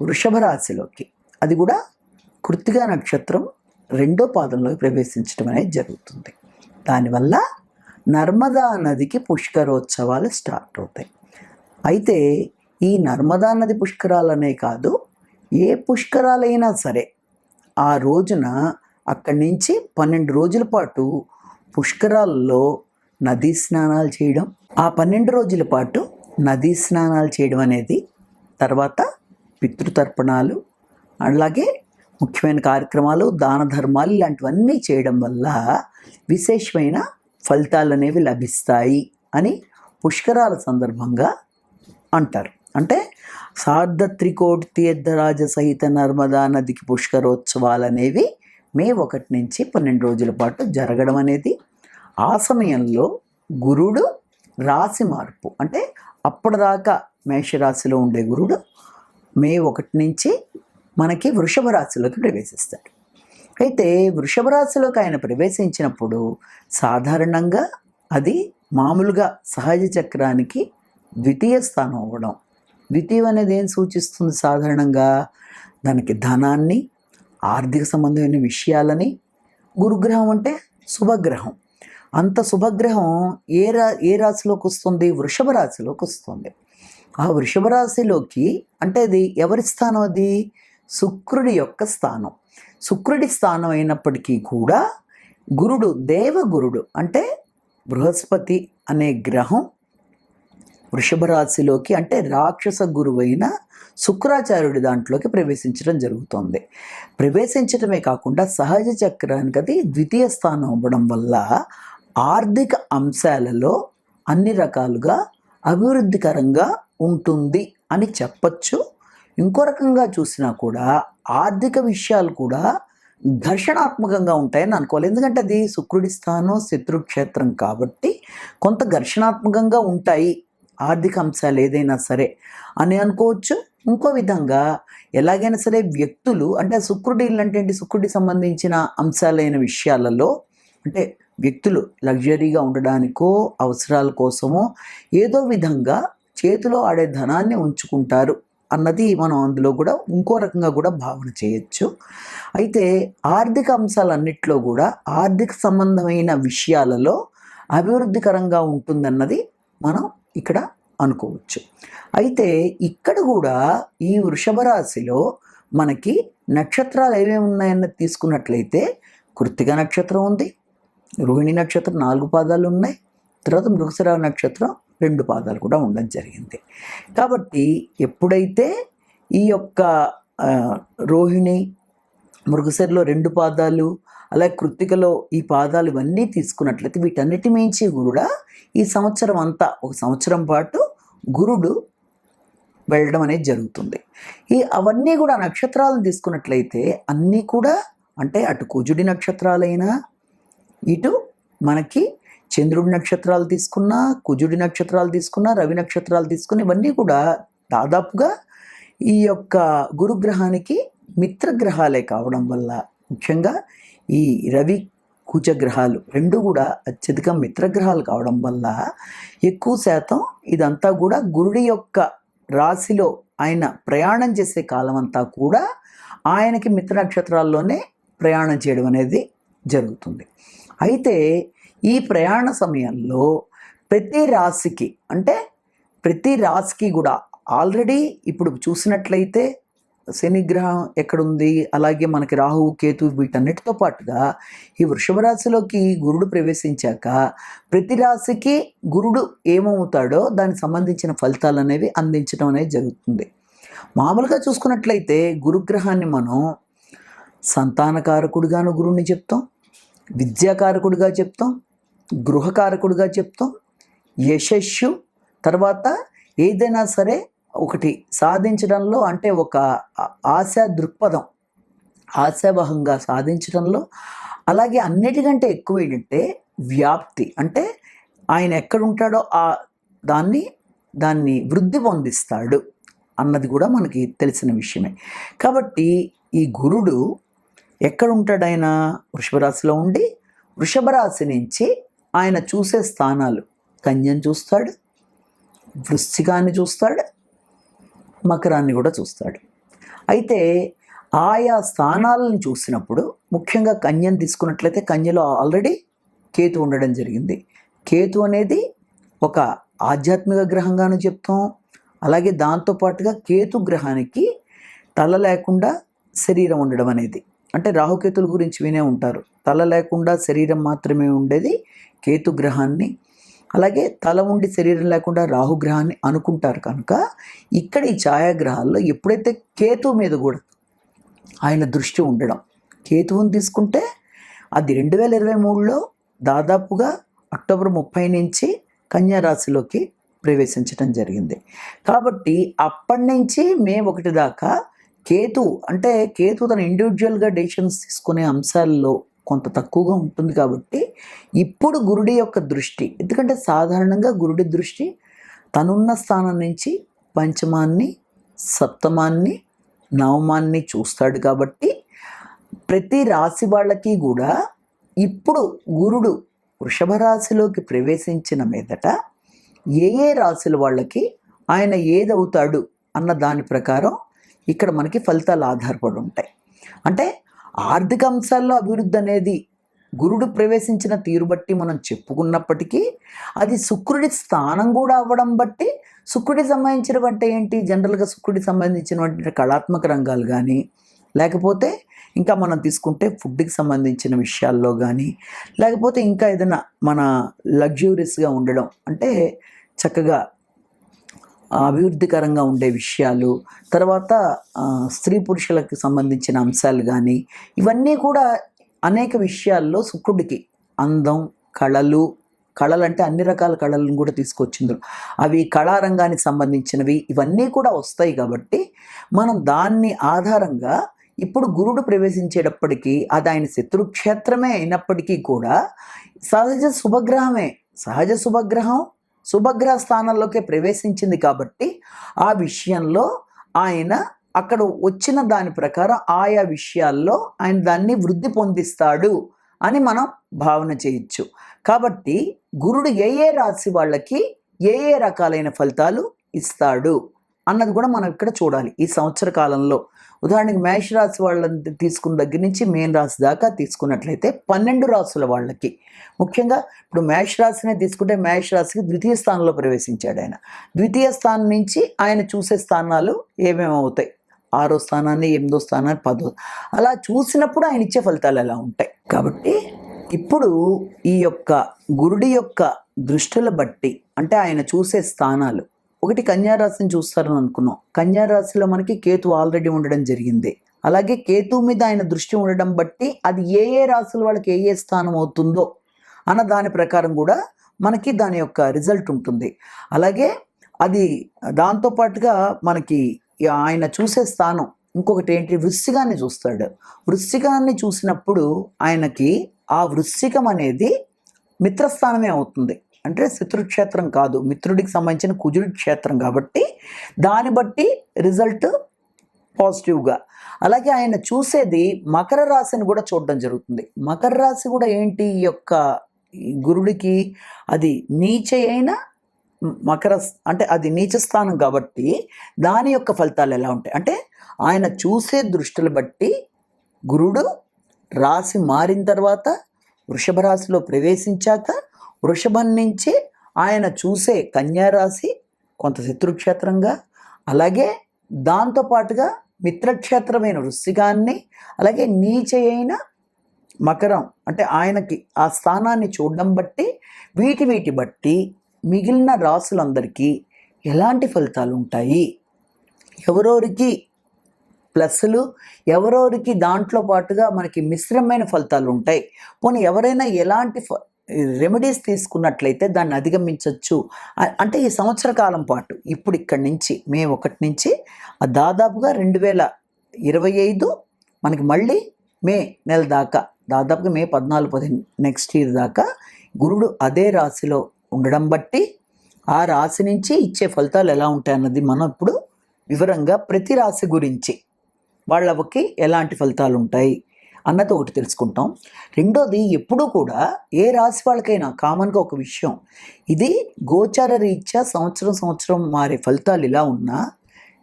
వృషభ రాశిలోకి. అది కూడా కృతిగా నక్షత్రం రెండో పాదంలోకి ప్రవేశించడం అనేది జరుగుతుంది. దానివల్ల నర్మదా నదికి పుష్కరోత్సవాలు స్టార్ట్ అవుతాయి. అయితే ఈ నర్మదా నది పుష్కరాలనే కాదు ఏ పుష్కరాలైనా సరే ఆ రోజున అక్కడి నుంచి పన్నెండు రోజుల పాటు పుష్కరాల్లో నదీ స్నానాలు చేయడం ఆ పన్నెండు రోజుల పాటు నదీ స్నానాలు చేయడం అనేది తర్వాత పితృతర్పణాలు అలాగే ముఖ్యమైన కార్యక్రమాలు దాన ధర్మాలు ఇలాంటివన్నీ చేయడం వల్ల విశేషమైన ఫలితాలు అనేవి లభిస్తాయి అని పుష్కరాల సందర్భంగా అంటారు. అంటే సార్ధ త్రికోటి తీర్థరాజ సహిత నర్మదా నదికి పుష్కరోత్సవాలు అనేవి మే ఒకటి నుంచి పన్నెండు రోజుల పాటు జరగడం అనేది ఆ సమయంలో గురుడు రాశి మార్పు అంటే అప్పటిదాకా మేషరాశిలో ఉండే గురుడు మే ఒకటి నుంచి మనకి వృషభ రాశిలోకి ప్రవేశిస్తాడు. అయితే వృషభ రాశిలోకి ఆయన ప్రవేశించినప్పుడు సాధారణంగా అది మామూలుగా సహజ చక్రానికి ద్వితీయ స్థానం అవ్వడం. ద్వితీయం అనేది ఏం సూచిస్తుంది? సాధారణంగా దానికి ధనాన్ని ఆర్థిక సంబంధమైన విషయాలని గురుగ్రహం అంటే శుభగ్రహం. అంత శుభగ్రహం ఏ రా ఏ రాశిలోకి వస్తుంది? వృషభ రాశిలోకి వస్తుంది. ఆ వృషభ రాశిలోకి అంటే అది ఎవరి స్థానం అది? శుక్రుడి యొక్క స్థానం. శుక్రుడి స్థానం అయినప్పటికీ కూడా గురుడు దేవగురుడు అంటే బృహస్పతి అనే గ్రహం వృషభ రాశిలోకి అంటే రాక్షస గురువైన శుక్రాచార్యుడి దాంట్లోకి ప్రవేశించడం జరుగుతుంది. ప్రవేశించడమే కాకుండా సహజ చక్రానికి అది ద్వితీయ స్థానం అవ్వడం వల్ల ఆర్థిక అంశాలలో అన్ని రకాలుగా అభివృద్ధికరంగా ఉంటుంది అని చెప్పచ్చు. ఇంకో రకంగా చూసినా కూడా ఆర్థిక విషయాలు కూడా ఘర్షణాత్మకంగా ఉంటాయని అనుకోవాలి. ఎందుకంటే అది శుక్రుడి స్థానం శత్రుక్షేత్రం కాబట్టి కొంత ఘర్షణాత్మకంగా ఉంటాయి ఆర్థిక అంశాలు ఏదైనా సరే అని అనుకోవచ్చు. ఇంకో విధంగా ఎలాగైనా సరే వ్యక్తులు అంటే శుక్రుడి అంటే ఏంటి? శుక్రుడికి సంబంధించిన అంశాలైన విషయాలలో అంటే వ్యక్తులు లగ్జరీగా ఉండడానికో అవసరాల కోసమో ఏదో విధంగా చేతిలో ఆడే ధనాన్ని ఉంచుకుంటారు అన్నది మనం అందులో కూడా ఇంకో రకంగా కూడా భావన చేయొచ్చు. అయితే ఆర్థిక అంశాలన్నిట్లో కూడా ఆర్థిక సంబంధమైన విషయాలలో అభివృద్ధికరంగా ఉంటుందన్నది మనం ఇక్కడ అనుకోవచ్చు. అయితే ఇక్కడ కూడా ఈ వృషభ రాశిలో మనకి నక్షత్రాలు ఏమేమి ఉన్నాయన్నది తీసుకున్నట్లయితే కృత్తిక నక్షత్రం ఉంది రోహిణి నక్షత్రం నాలుగు పాదాలు ఉన్నాయి తర్వాత మృగశిర నక్షత్రం రెండు పాదాలు కూడా ఉండడం జరిగింది. కాబట్టి ఎప్పుడైతే ఈ యొక్క రోహిణి మృగశిరలో రెండు పాదాలు అలాగే కృత్తికలో ఈ పాదాలు ఇవన్నీ తీసుకున్నట్లయితే వీటన్నిటి మించి కూడా ఈ సంవత్సరం అంతా ఒక సంవత్సరం పాటు గురుడు వెళ్ళడం అనేది జరుగుతుంది. ఈ అవన్నీ కూడా నక్షత్రాలను తీసుకున్నట్లయితే అన్నీ కూడా అంటే అటు కుజుడి నక్షత్రాలైనా ఇటు మనకి చంద్రుడి నక్షత్రాలు తీసుకున్నా కుజుడి నక్షత్రాలు తీసుకున్నా రవి నక్షత్రాలు తీసుకున్న ఇవన్నీ కూడా దాదాపుగా ఈ యొక్క గురుగ్రహానికి మిత్రగ్రహాలే కావడం వల్ల ముఖ్యంగా ఈ రవి కుజగ్రహాలు రెండు కూడా అత్యధిక మిత్రగ్రహాలు కావడం వల్ల ఎక్కువ శాతం ఇదంతా కూడా గురుడి యొక్క రాశిలో ఆయన ప్రయాణం చేసే కాలం అంతా కూడా ఆయనకి మిత్ర నక్షత్రాల్లోనే ప్రయాణం చేయడం అనేది జరుగుతుంది. అయితే ఈ ప్రయాణ సమయంలో ప్రతి రాశికి అంటే ప్రతి రాశికి కూడా ఆల్రెడీ ఇప్పుడు చూసినట్లయితే శనిగ్రహం ఎక్కడుంది అలాగే మనకి రాహు కేతు వీటన్నిటితో పాటుగా ఈ వృషభ రాశిలోకి గురుడు ప్రవేశించాక ప్రతి రాశికి గురుడు ఏమవుతాడో దానికి సంబంధించిన ఫలితాలు అనేవి అందించడం అనేది జరుగుతుంది. మామూలుగా చూసుకున్నట్లయితే గురుగ్రహాన్ని మనం సంతానకారకుడిగాను గురువుని చెప్తాం విద్యాకారకుడిగా చెప్తాం గృహకారకుడుగా చెప్తాం. యశస్సు తర్వాత ఏదైనా సరే ఒకటి సాధించడంలో అంటే ఒక ఆ- ఆశా దృక్పథం ఆశావహంగా సాధించడంలో. అలాగే అన్నిటికంటే ఎక్కువ ఏంటంటే వ్యాప్తి. అంటే ఆయన ఎక్కడుంటాడో ఆ దాన్ని దాన్ని వృద్ధి పొందిస్తాడు అన్నది కూడా మనకి తెలిసిన విషయమే. కాబట్టి ఈ గురుడు ఎక్కడ వృషభరాశిలో ఉండి వృషభరాశి నుంచి ఆయన చూసే స్థానాలు. కన్యను చూస్తాడు వృశ్చికాన్ని చూస్తాడు మకరాన్ని కూడా చూస్తాడు. అయితే ఆయా స్థానాలను చూసినప్పుడు ముఖ్యంగా కన్యను తీసుకున్నట్లయితే కన్యలో ఆల్రెడీ కేతు ఉండడం జరిగింది. కేతు అనేది ఒక ఆధ్యాత్మిక గ్రహంగాను చెప్తాం. అలాగే దాంతోపాటుగా కేతు గ్రహానికి తల లేకుండా శరీరం ఉండడం అనేది. అంటే రాహుకేతుల గురించి వినే ఉంటారు. తల లేకుండా శరీరం మాత్రమే ఉండేది కేతు గ్రహాన్ని. అలాగే తల ఉండి శరీరం లేకుండా రాహుగ్రహాన్ని అనుకుంటారు కనుక ఇక్కడ ఈ ఛాయాగ్రహాల్లో ఎప్పుడైతే కేతు మీద కూడా ఆయన దృష్టి ఉండడం కేతువుని తీసుకుంటే అది రెండు వేల ఇరవై మూడులో దాదాపుగా అక్టోబర్ ముప్పై నుంచి కన్యారాశిలోకి ప్రవేశించడం జరిగింది. కాబట్టి అప్పటి నుంచి మే ఒకటి దాకా కేతు అంటే కేతు తన ఇండివిజువల్గా డెసిషన్స్ తీసుకునే అంశాల్లో కొంత తక్కువగా ఉంటుంది కాబట్టి ఇప్పుడు గురుడి యొక్క దృష్టి ఎందుకంటే సాధారణంగా గురుడి దృష్టి తనున్న స్థానం నుంచి పంచమాన్ని సప్తమాన్ని నవమాన్ని చూస్తాడు కాబట్టి ప్రతి రాశి వాళ్ళకి కూడా ఇప్పుడు గురుడు వృషభ రాశిలోకి ప్రవేశించిన మీదట ఏ ఏ రాశుల వాళ్ళకి ఆయన ఏదవుతాడు అన్న దాని ప్రకారం ఇక్కడ మనకి ఫలితాలు ఆధారపడి ఉంటాయి. అంటే ఆర్థిక అంశాల్లో అభివృద్ధి అనేది గురుడు ప్రవేశించిన తీరు బట్టి మనం చెప్పుకున్నప్పటికీ అది శుక్రుడి స్థానం కూడా అవ్వడం బట్టి శుక్రుడికి సంబంధించిన అంటే ఏంటి? జనరల్గా శుక్రుడికి సంబంధించినటువంటి కళాత్మక రంగాలు కానీ లేకపోతే ఇంకా మనం తీసుకుంటే ఫుడ్కి సంబంధించిన విషయాల్లో కానీ లేకపోతే ఇంకా ఏదైనా మన లగ్జూరియస్గా ఉండడం అంటే చక్కగా అభివృద్ధికరంగా ఉండే విషయాలు తర్వాత స్త్రీ పురుషులకు సంబంధించిన అంశాలు కానీ ఇవన్నీ కూడా అనేక విషయాల్లో శుక్రుడికి అందం కళలు కళలు అంటే అన్ని రకాల కళలను కూడా తీసుకొచ్చింది అవి కళారంగానికి సంబంధించినవి ఇవన్నీ కూడా వస్తాయి కాబట్టి మనం దాన్ని ఆధారంగా ఇప్పుడు గురుడు ప్రవేశించేటప్పటికీ అది ఆయన శత్రుక్షేత్రమే అయినప్పటికీ కూడా సహజ శుభగ్రహమే. సహజ శుభగ్రహం శుభగ్రహ స్థానంలోకి ప్రవేశించింది కాబట్టి ఆ విషయంలో ఆయన అక్కడ వచ్చిన దాని ప్రకారం ఆయా విషయాల్లో ఆయన దాన్ని వృద్ధి పొందిస్తాడు అని మనం భావన చేయొచ్చు. కాబట్టి గురుడు ఏ ఏ రాశి వాళ్ళకి ఏ ఏ రకాలైన ఫలితాలు ఇస్తాడు అన్నది కూడా మనం ఇక్కడ చూడాలి ఈ సంవత్సర కాలంలో. ఉదాహరణకి మేష రాశి వాళ్ళని తీసుకున్న దగ్గర నుంచి మేన్ రాశి దాకా తీసుకున్నట్లయితే పన్నెండు రాసుల వాళ్ళకి. ముఖ్యంగా ఇప్పుడు మేష రాశినే తీసుకుంటే మేష రాశికి ద్వితీయ స్థానంలో ప్రవేశించాడు ఆయన. ద్వితీయ స్థానం నుంచి ఆయన చూసే స్థానాలు ఏమేమి అవుతాయి? ఆరో స్థానాన్ని ఎనిమిదో స్థానాన్ని పదో అలా చూసినప్పుడు ఆయన ఇచ్చే ఫలితాలు ఎలా ఉంటాయి? కాబట్టి ఇప్పుడు ఈ యొక్క గురుడి యొక్క దృష్టిల బట్టి అంటే ఆయన చూసే స్థానాలు ఒకటి కన్యారాశిని చూస్తారని అనుకున్నాం. కన్యారాశిలో మనకి కేతు ఆల్రెడీ ఉండడం జరిగింది. అలాగే కేతు మీద ఆయన దృష్టి ఉండడం బట్టి అది ఏ ఏ రాశుల వాళ్ళకి ఏ ఏ స్థానం అవుతుందో అన్న దాని ప్రకారం కూడా మనకి దాని యొక్క రిజల్ట్ ఉంటుంది. అలాగే అది దాంతోపాటుగా మనకి ఆయన చూసే స్థానం ఇంకొకటి ఏంటి? వృశ్చికాన్ని చూస్తాడు. వృశ్చికాన్ని చూసినప్పుడు ఆయనకి ఆ వృశ్చికం అనేది మిత్రస్థానమే అవుతుంది. అంటే శత్రుక్షేత్రం కాదు మిత్రుడికి సంబంధించిన కుజుడి క్షేత్రం కాబట్టి దాన్ని బట్టి రిజల్ట్ పాజిటివ్గా. అలాగే ఆయన చూసేది మకర రాశిని కూడా చూడడం జరుగుతుంది. మకర రాశి కూడా ఏంటి? ఈ యొక్క గురుడికి అది నీచ అయిన మకర అంటే అది నీచ స్థానం కాబట్టి దాని యొక్క ఫలితాలు ఎలా ఉంటాయి? అంటే ఆయన చూసే దృష్టిని బట్టి గురుడు రాశి మారిన తర్వాత వృషభ రాశిలో ప్రవేశించాక వృషభం నుంచి ఆయన చూసే కన్యారాశి కొంత శత్రుక్షేత్రంగా అలాగే దాంతోపాటుగా మిత్రక్షేత్రమైన వృశ్చికాన్ని అలాగే నీచ అయిన మకరం అంటే ఆయనకి ఆ స్థానాన్ని చూడడం బట్టి వీటి వీటి బట్టి మిగిలిన రాసులందరికీ ఎలాంటి ఫలితాలు ఉంటాయి? ఎవరెవరికి ప్లస్లు ఎవరెవరికి దాంట్లో పాటుగా మనకి మిశ్రమైన ఫలితాలు ఉంటాయి. పోనీ ఎవరైనా ఎలాంటి ఫ- రెమెడీస్ తీసుకున్నట్లయితే దాన్ని అధిగమించవచ్చు అంటే ఈ సంవత్సర కాలం పాటు ఇప్పుడు ఇక్కడి నుంచి మే ఒకటి నుంచి దాదాపుగా రెండు వేల ఇరవై ఐదు మనకి మళ్ళీ మే నెల దాకా దాదాపుగా మే పద్నాలుగు పదిహేను నెక్స్ట్ ఇయర్ దాకా గురుడు అదే రాశిలో ఉండడం బట్టి ఆ రాశి నుంచి ఇచ్చే ఫలితాలు ఎలా ఉంటాయన్నది మనం ఇప్పుడు వివరంగా ప్రతి రాశి గురించి వాళ్ళకి ఎలాంటి ఫలితాలు ఉంటాయి అన్నది ఒకటి తెలుసుకుంటాం. రెండోది ఎప్పుడూ కూడా ఏ రాశి వాళ్ళకైనా కామన్గా ఒక విషయం ఇది గోచార రీత్యా సంవత్సరం సంవత్సరం మారే ఫలితాలు ఇలా ఉన్నా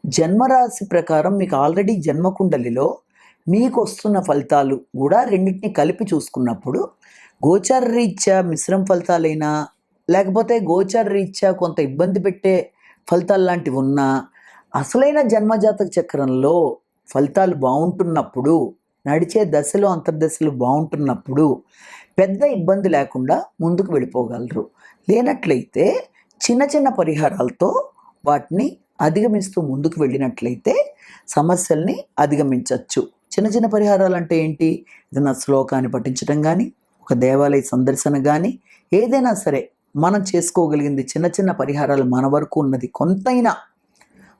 జన్మరాశి ప్రకారం మీకు ఆల్రెడీ జన్మకుండలిలో మీకు వస్తున్న ఫలితాలు కూడా రెండింటిని కలిపి చూసుకున్నప్పుడు గోచార రీత్యా మిశ్రమ ఫలితాలైనా లేకపోతే గోచార రీత్యా కొంత ఇబ్బంది పెట్టే ఫలితాలు లాంటివి ఉన్నా అసలైన జన్మజాతక చక్రంలో ఫలితాలు బాగుంటున్నప్పుడు నడిచే దశలో అంతర్దశలు బాగుంటున్నప్పుడు పెద్ద ఇబ్బంది లేకుండా ముందుకు వెళ్ళిపోగలరు. లేనట్లయితే చిన్న చిన్న పరిహారాలతో వాటిని అధిగమిస్తూ ముందుకు వెళ్ళినట్లయితే సమస్యల్ని అధిగమించవచ్చు చిన్న చిన్న పరిహారాలు అంటే ఏంటి? ఏదైనా శ్లోకాన్ని పఠించడం కానీ ఒక దేవాలయ సందర్శన కానీ ఏదైనా సరే మనం చేసుకోగలిగింది చిన్న చిన్న పరిహారాలు మన వరకు ఉన్నది కొంతైనా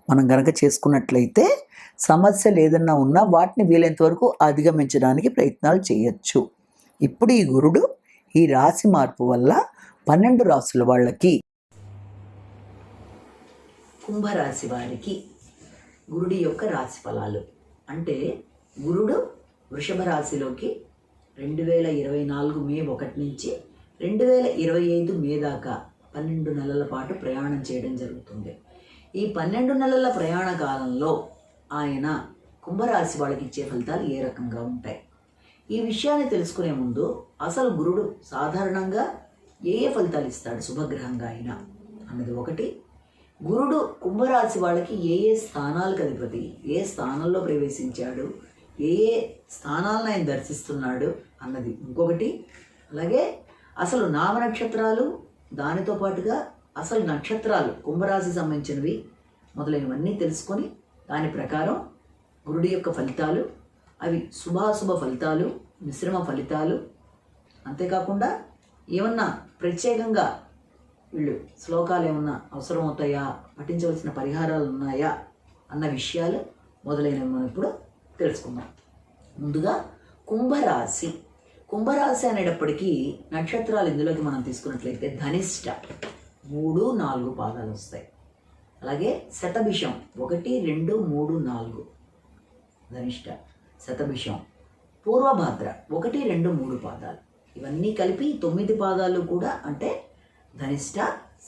మనం గనక చేసుకున్నట్లయితే సమస్యలు ఏదన్నా ఉన్నా వాటిని వీలైనంత వరకు అధిగమించడానికి ప్రయత్నాలు చేయొచ్చు. ఇప్పుడు ఈ గురుడు ఈ రాశి మార్పు వల్ల పన్నెండు రాసుల వాళ్ళకి కుంభరాశి వారికి గురుడి యొక్క రాశి ఫలాలు. అంటే గురుడు వృషభ రాశిలోకి రెండు వేల ఇరవై నాలుగు మే ఒకటి నుంచి రెండు వేల ఇరవై ఐదు మే దాకా పన్నెండు నెలల పాటు ప్రయాణం చేయడం జరుగుతుంది. ఈ పన్నెండు నెలల ప్రయాణ కాలంలో ఆయన కుంభరాశి వాళ్ళకి ఇచ్చే ఫలితాలు ఏ రకంగా ఉంటాయి? ఈ విషయాన్ని తెలుసుకునే ముందు అసలు గురుడు సాధారణంగా ఏ ఏ ఫలితాలు ఇస్తాడు శుభగ్రహంగా అయినా? అన్నది ఒకటి. గురుడు కుంభరాశి వాళ్ళకి ఏ ఏ స్థానాలకు అధిపతి ఏ స్థానంలో ప్రవేశించాడు ఏ ఏ స్థానాలను ఆయన దర్శిస్తున్నాడు అన్నది ఇంకొకటి. అలాగే అసలు నామ నక్షత్రాలు దానితో పాటుగా అసలు నక్షత్రాలు కుంభరాశి సంబంధించినవి మొదలైనవన్నీ తెలుసుకొని దాని ప్రకారం గురుడి యొక్క ఫలితాలు అవి శుభాశుభ ఫలితాలు మిశ్రమ ఫలితాలు. అంతేకాకుండా ఏమన్నా ప్రత్యేకంగా వీళ్ళు శ్లోకాలు ఏమన్నా అవసరమవుతాయా పఠించవలసిన పరిహారాలు ఉన్నాయా అన్న విషయాలు మొదలైనవి మనం ఇప్పుడు తెలుసుకుందాం. ముందుగా కుంభరాశి. కుంభరాశి అనేటప్పటికీ నక్షత్రాలు ఇందులోకి మనం తీసుకున్నట్లయితే ధనిష్ట మూడు నాలుగు పాదాలు వస్తాయి. అలాగే శతభిషం. ఒకటి రెండు మూడు నాలుగు. ధనిష్ట. శతభిషం. పూర్వభాద్ర. ఒకటి రెండు మూడు పాదాలు. ఇవన్నీ కలిపి తొమ్మిది పాదాలు కూడా అంటే ధనిష్ట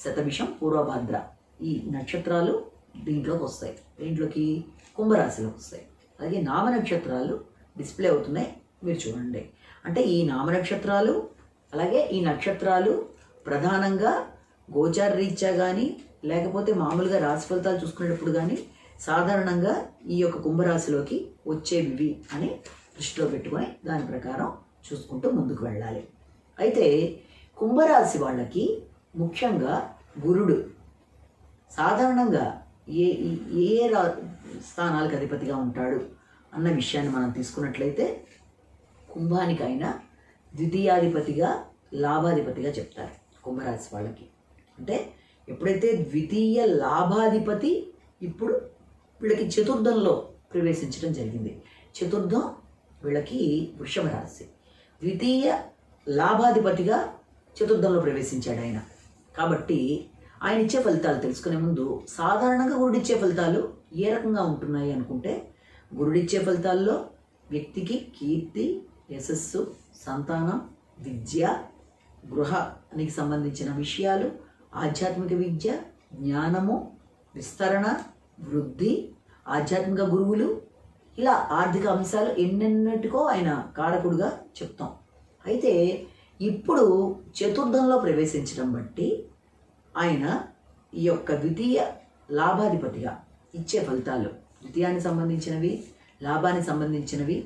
శతభిషం పూర్వభాద్ర. ఈ నక్షత్రాలు దీంట్లోకి వస్తాయి. దీంట్లోకి? కుంభరాశిలోకి వస్తాయి. అలాగే నామ నక్షత్రాలు డిస్ప్లే అవుతున్నాయి. మీరు చూడండి. అంటే ఈ నామ నక్షత్రాలు అలాగే ఈ నక్షత్రాలు ప్రధానంగా గోచార రీత్యా కానీ లేకపోతే మామూలుగా రాశి ఫలితాలు చూసుకునేటప్పుడు కానీ సాధారణంగా ఈ యొక్క కుంభరాశిలోకి వచ్చేవి అని దృష్టిలో పెట్టుకొని దాని ప్రకారం చూసుకుంటూ ముందుకు వెళ్ళాలి. అయితే కుంభరాశి వాళ్ళకి ముఖ్యంగా గురుడు సాధారణంగా ఏ ఏ ఏ రా స్థానాలకు అధిపతిగా ఉంటాడు అన్న విషయాన్ని మనం తీసుకున్నట్లయితే కుంభానికైనా ద్వితీయాధిపతిగా లాభాధిపతిగా చెప్తారు కుంభరాశి వాళ్ళకి. అంటే ఎప్పుడైతే ద్వితీయ లాభాధిపతి ఇప్పుడు వీళ్ళకి చతుర్థంలో ప్రవేశించడం జరిగింది. చతుర్థం వీళ్ళకి వృషభ రాశి. ద్వితీయ లాభాధిపతిగా చతుర్థంలో ప్రవేశించాడు ఆయన. కాబట్టి ఆయన ఇచ్చే ఫలితాలు తెలుసుకునే ముందు సాధారణంగా గురుడిచ్చే ఫలితాలు ఏ రకంగా ఉంటున్నాయి అనుకుంటే గురుడిచ్చే ఫలితాల్లో వ్యక్తికి కీర్తి యశస్సు సంతానం విద్య గృహానికి సంబంధించిన విషయాలు ఆధ్యాత్మిక విద్య జ్ఞానము విస్తరణ వృద్ధి ఆధ్యాత్మిక గురువులు ఇలా ఆర్థిక అంశాలు ఎన్నెన్నటికో ఆయన కారకుడుగా చెప్తాం. అయితే ఇప్పుడు చతుర్థంలో ప్రవేశించడం బట్టి ఆయన ఈ యొక్క ద్వితీయ లాభాధిపతిగా ఇచ్చే ఫలితాలు. ద్వితీయానికి సంబంధించినవి లాభానికి సంబంధించినవి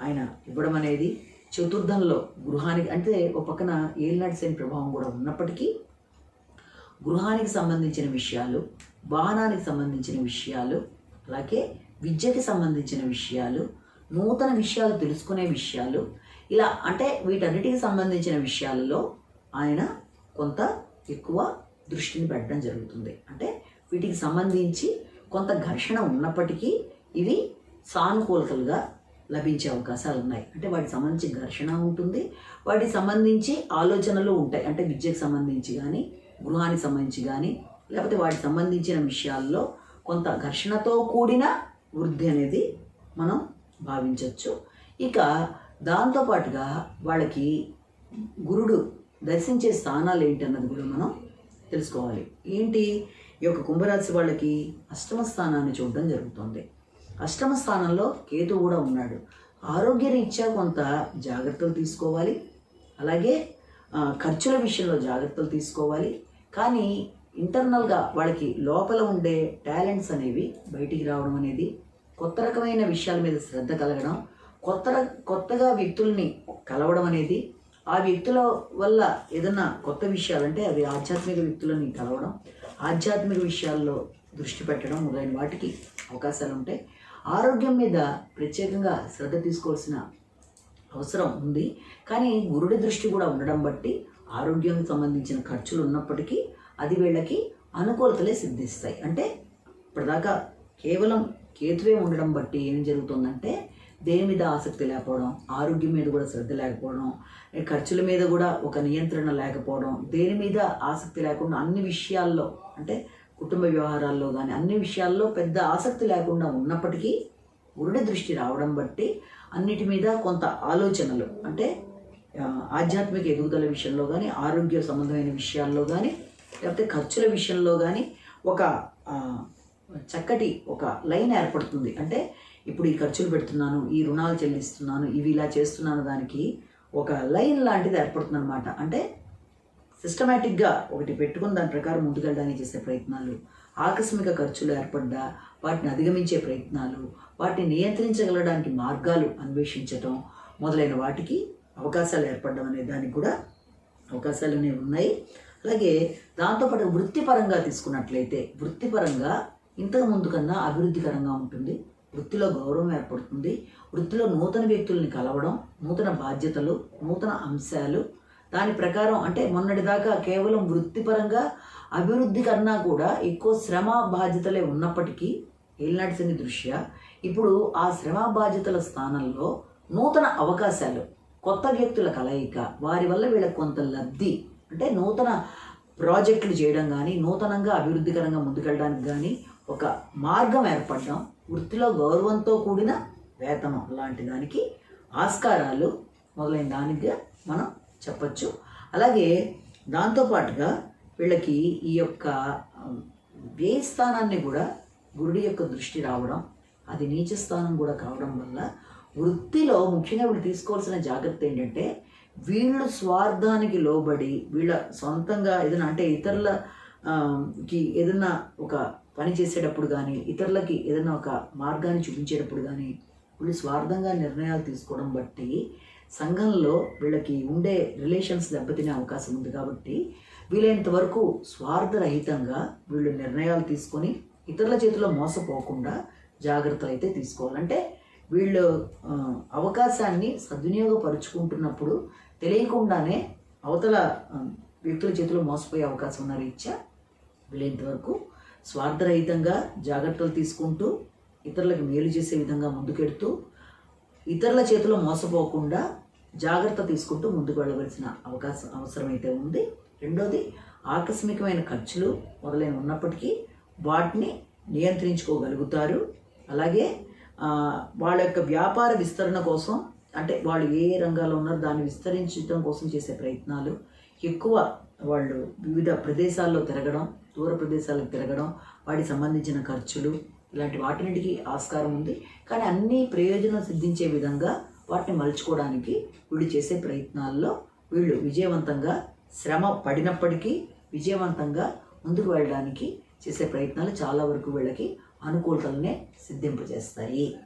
ఆయన ఇవ్వడం అనేది చతుర్థంలో గృహానికి అంటే ఒక పక్కన ఏలినాటి శని ప్రభావం కూడా ఉన్నప్పటికీ గృహానికి సంబంధించిన విషయాలు వాహనానికి సంబంధించిన విషయాలు అలాగే విద్యకి సంబంధించిన విషయాలు నూతన విషయాలు తెలుసుకునే విషయాలు ఇలా అంటే వీటన్నిటికి సంబంధించిన విషయాలలో ఆయన కొంత ఎక్కువ దృష్టిని పెట్టడం జరుగుతుంది. అంటే వీటికి సంబంధించి కొంత ఘర్షణ ఉన్నప్పటికీ ఇవి సానుకూలతలుగా లభించే అవకాశాలు ఉన్నాయి. అంటే వాటికి సంబంధించి ఘర్షణ ఉంటుంది వాటికి సంబంధించి ఆలోచనలు ఉంటాయి. అంటే విద్యకు సంబంధించి కానీ గృహానికి సంబంధించి కానీ లేకపోతే వాటికి సంబంధించిన విషయాల్లో కొంత ఘర్షణతో కూడిన వృద్ధి అనేది మనం భావించవచ్చు ఇక దాంతోపాటుగా వాళ్ళకి గురుడు దర్శించే స్థానాలు ఏంటి అన్నది కూడా మనం తెలుసుకోవాలి. ఏంటి? ఈ యొక్క కుంభరాశి వాళ్ళకి అష్టమ స్థానాన్ని చూడడం జరుగుతుంది. అష్టమ స్థానంలో కేతు కూడా ఉన్నాడు. ఆరోగ్య రీత్యా కొంత జాగ్రత్తలు తీసుకోవాలి. అలాగే ఖర్చుల విషయంలో జాగ్రత్తలు తీసుకోవాలి. కానీ ఇంటర్నల్గా వాళ్ళకి లోపల ఉండే టాలెంట్స్ అనేవి బయటికి రావడం అనేది కొత్త రకమైన విషయాల మీద శ్రద్ధ కలగడం కొత్త కొత్తగా వ్యక్తుల్ని కలవడం అనేది ఆ వ్యక్తుల వల్ల ఏదన్నా కొత్త విషయాలు అంటే అవి ఆధ్యాత్మిక వ్యక్తులని కలవడం ఆధ్యాత్మిక విషయాల్లో దృష్టి పెట్టడం మొదలైన వాటికి అవకాశాలు ఉంటాయి. ఆరోగ్యం మీద ప్రత్యేకంగా శ్రద్ధ తీసుకోవాల్సిన అవసరం ఉంది. కానీ గురుడి దృష్టి కూడా ఉండడం బట్టి ఆరోగ్యానికి సంబంధించిన ఖర్చులు ఉన్నప్పటికీ అది వీళ్ళకి అనుకూలతలే సిద్ధిస్తాయి. అంటే ఇప్పటిదాకా కేవలం కేతువే ఉండడం బట్టి ఏం జరుగుతుందంటే దేని మీద ఆసక్తి లేకపోవడం ఆరోగ్యం మీద కూడా శ్రద్ధ లేకపోవడం ఖర్చుల మీద కూడా ఒక నియంత్రణ లేకపోవడం దేని మీద ఆసక్తి లేకుండా అన్ని విషయాల్లో అంటే కుటుంబ వ్యవహారాల్లో కానీ అన్ని విషయాల్లో పెద్ద ఆసక్తి లేకుండా ఉన్నప్పటికీ ఉరుడి దృష్టి రావడం బట్టి అన్నిటి మీద కొంత ఆలోచనలు అంటే ఆధ్యాత్మిక ఎదుగుదల విషయంలో కానీ ఆరోగ్య సంబంధమైన విషయాల్లో కానీ లేకపోతే ఖర్చుల విషయంలో కానీ ఒక చక్కటి ఒక లైన్ ఏర్పడుతుంది. అంటే ఇప్పుడు ఈ ఖర్చులు పెడుతున్నాను ఈ రుణాలు చెల్లిస్తున్నాను ఇవి ఇలా చేస్తున్నాను దానికి ఒక లైన్ లాంటిది ఏర్పడుతుంది అనమాట అంటే సిస్టమేటిక్గా ఒకటి పెట్టుకుని దాని ప్రకారం ముందుకెళ్ళడానికి చేసే ప్రయత్నాలు ఆకస్మిక ఖర్చులు ఏర్పడ్డా వాటిని అధిగమించే ప్రయత్నాలు వాటిని నియంత్రించగలడానికి మార్గాలు అన్వేషించటం మొదలైన వాటికి అవకాశాలు ఏర్పడడం అనే దానికి కూడా అవకాశాలు అనేవి ఉన్నాయి. అలాగే దాంతోపాటు వృత్తిపరంగా తీసుకున్నట్లయితే వృత్తిపరంగా ఇంతకు ముందు కన్నా అభివృద్ధికరంగా ఉంటుంది. వృత్తిలో గౌరవం ఏర్పడుతుంది. వృత్తిలో నూతన వ్యక్తుల్ని కలవడం నూతన బాధ్యతలు నూతన అంశాలు దాని ప్రకారం అంటే మొన్నటిదాకా కేవలం వృత్తిపరంగా అభివృద్ధి కన్నా కూడా ఎక్కువ శ్రమ బాధ్యతలే ఉన్నప్పటికీ ఏలినాటి దృష్ట్యా ఇప్పుడు ఆ శ్రమ బాధ్యతల స్థానంలో నూతన అవకాశాలు కొత్త వ్యక్తుల కలయిక వారి వల్ల వీళ్ళకి కొంత లబ్ధి అంటే నూతన ప్రాజెక్టులు చేయడం కానీ నూతనంగా అభివృద్ధికరంగా ముందుకెళ్ళడానికి కానీ ఒక మార్గం ఏర్పడడం వృత్తిలో గౌరవంతో కూడిన వేతనం లాంటి దానికి ఆస్కారాలు మొదలైన దానిగా మనం చెప్పచ్చు. అలాగే దాంతోపాటుగా వీళ్ళకి ఈ యొక్క ఆ, స్థానాన్ని కూడా గురుడి యొక్క దృష్టి రావడం అది నీచ స్థానం కూడా కావడం వల్ల వృత్తిలో ముఖ్యంగా వీళ్ళు తీసుకోవాల్సిన జాగ్రత్త ఏంటంటే వీళ్ళు స్వార్థానికి లోబడి వీళ్ళ సొంతంగా ఏదైనా అంటే ఇతరుల కి ఏదైనా ఒక పని చేసేటప్పుడు కానీ ఇతరులకి ఏదైనా ఒక మార్గాన్ని చూపించేటప్పుడు కానీ వీళ్ళు స్వార్థంగా నిర్ణయాలు తీసుకోవడం బట్టి సంఘంలో వీళ్ళకి ఉండే రిలేషన్స్ దెబ్బతినే అవకాశం ఉంది కాబట్టి వీలైనంత వరకు స్వార్థరహితంగా వీళ్ళు నిర్ణయాలు తీసుకొని ఇతరుల చేతిలో మోసపోకుండా జాగ్రత్తలు అయితే తీసుకోవాలంటే వీళ్ళు అవకాశాన్ని సద్వినియోగపరుచుకుంటున్నప్పుడు తెలియకుండానే అవతల వ్యక్తుల చేతిలో మోసపోయే అవకాశం ఉన్న రీత్యా వీలైనంత స్వార్థరహితంగా జాగ్రత్తలు తీసుకుంటూ ఇతరులకు మేలు చేసే విధంగా ముందుకెడుతూ ఇతరుల చేతిలో మోసపోకుండా జాగ్రత్త తీసుకుంటూ ముందుకు వెళ్ళవలసిన అవకాశం అవసరమైతే ఉంది. రెండోది ఆకస్మికమైన ఖర్చులు మొదలైన ఉన్నప్పటికీ వాటిని నియంత్రించుకోగలుగుతారు. అలాగే వాళ్ళ యొక్క వ్యాపార విస్తరణ కోసం అంటే వాళ్ళు ఏ రంగాల్లో ఉన్నారో దాన్ని విస్తరించడం కోసం చేసే ప్రయత్నాలు ఎక్కువ వాళ్ళు వివిధ ప్రదేశాల్లో తిరగడం దూర ప్రదేశాలకు తిరగడం వాటికి సంబంధించిన ఖర్చులు ఇలాంటి వాటినిటికి ఆస్కారం ఉంది. కానీ అన్ని ప్రయోజనం సిద్ధించే విధంగా వాటిని మలుచుకోవడానికి వీళ్ళు చేసే ప్రయత్నాల్లో వీళ్ళు విజయవంతంగా శ్రమ పడినప్పటికీ విజయవంతంగా ముందుకు వెళ్ళడానికి చేసే ప్రయత్నాలు చాలా వరకు వీళ్ళకి అనుకూలతల్ని సిద్ధింపజేస్తాయి.